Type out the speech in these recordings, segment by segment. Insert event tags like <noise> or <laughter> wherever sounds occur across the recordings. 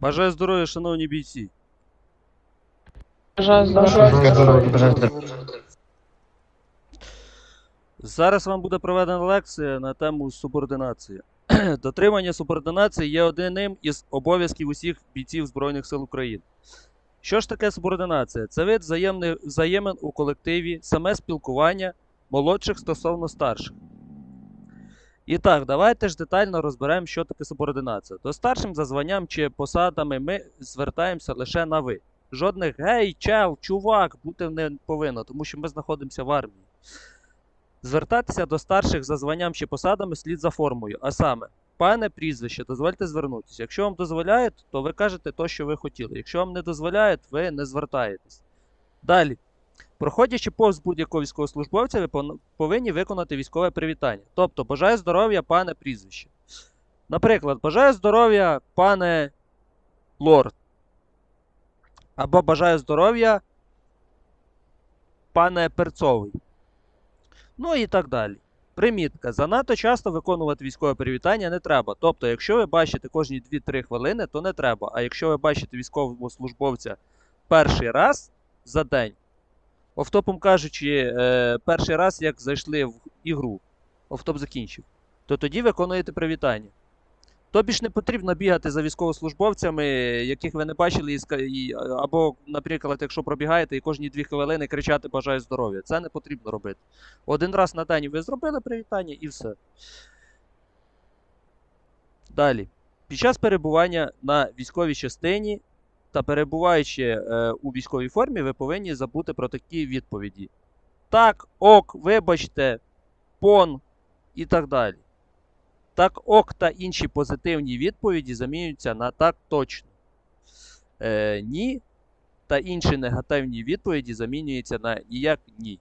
Бажаю здоров'я, шановні бійці. Бажаю здоров'я. Зараз вам буде проведена лекція на тему субординації. <clears throat> Дотримання субординації є одним із обов'язків усіх бійців Збройних сил України. Що ж таке субординація? Це вид взаємних взаємин у колективі, саме спілкування молодших стосовно старших. І так, давайте ж детально розберемо, що таке субординація. До старшим за званням чи посадами ми звертаємося лише на ви. Жодних гей, чел, чувак бути не повинно, тому що ми знаходимося в армії. Звертатися до старших за званням чи посадами слід за формою, а саме, пане прізвище, дозвольте звернутися. Якщо вам дозволяють, то ви кажете то, що ви хотіли. Якщо вам не дозволяють, ви не звертаєтесь. Далі. Проходячи повз будь-якого військовослужбовця, ви повинні виконати військове привітання. Тобто, бажаю здоров'я, пане прізвище. Наприклад, бажаю здоров'я, пане лорд. Або бажаю здоров'я, пане перцовий. Ну і так далі. Примітка. Занадто часто виконувати військове привітання не треба. Тобто, якщо ви бачите кожні 2-3 хвилини, то не треба. А якщо ви бачите військовослужбовця перший раз за день, офтопом кажучи, е, перший раз, як зайшли в ігру, офтоп закінчив, то тоді виконуєте привітання. Тобі ж не потрібно бігати за військовослужбовцями, яких ви не бачили, або, наприклад, якщо пробігаєте і кожні дві хвилини кричати бажаю здоров'я. Це не потрібно робити. Один раз на день ви зробили привітання і все. Далі. Під час перебування на військовій частині та перебуваючи е, у військовій формі, ви повинні забути про такі відповіді. Так, ок, вибачте, пон і так далі. Так, ок та інші позитивні відповіді замінюються на так точно. Е, ні та інші негативні відповіді замінюються на ніяк ні.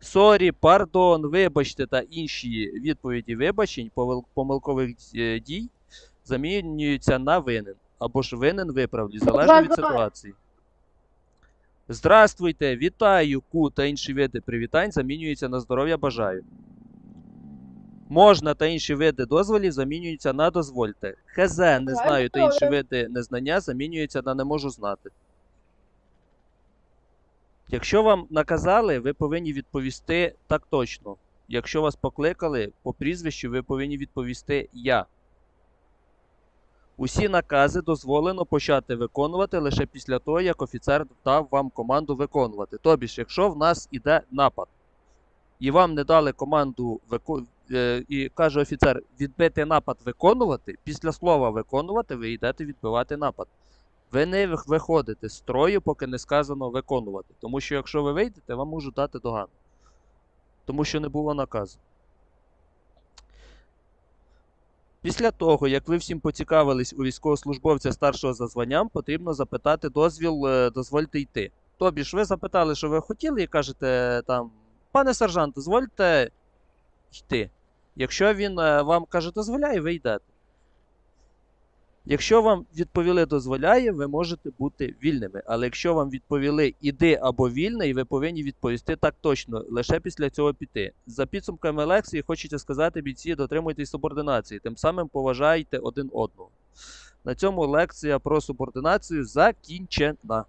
Сорі, пардон, вибачте та інші відповіді вибачень помилкових е, дій замінюються на винен. Або ж винен виправлю, залежно від ситуації. Здравствуйте, вітаю, ку та інші види привітань замінюються на здоров'я бажаю. Можна та інші види дозволів замінюються на дозвольте. ХЗ не знаю та інші види незнання замінюються на не можу знати. Якщо вам наказали, ви повинні відповісти так точно. Якщо вас покликали по прізвищу, ви повинні відповісти Я. Усі накази дозволено почати виконувати лише після того, як офіцер дав вам команду виконувати. Тобі ж, якщо в нас іде напад, і вам не дали команду вико... е, і каже офіцер відбити напад виконувати, після слова виконувати ви йдете відбивати напад. Ви не виходите з строю, поки не сказано виконувати. Тому що якщо ви вийдете, вам можуть дати догану. Тому що не було наказу. Після того, як ви всім поцікавились у військовослужбовця старшого за званням, потрібно запитати дозвіл, е, дозвольте йти. Тобі ж ви запитали, що ви хотіли, і кажете там, пане сержант, дозвольте йти. Якщо він е, вам каже дозволяє, ви йдете. Якщо вам відповіли дозволяє, ви можете бути вільними. Але якщо вам відповіли іди або вільний, ви повинні відповісти так точно, лише після цього піти. За підсумками лекції хочеться сказати бійці, дотримуйтесь субординації, тим самим поважайте один одного. На цьому лекція про субординацію закінчена.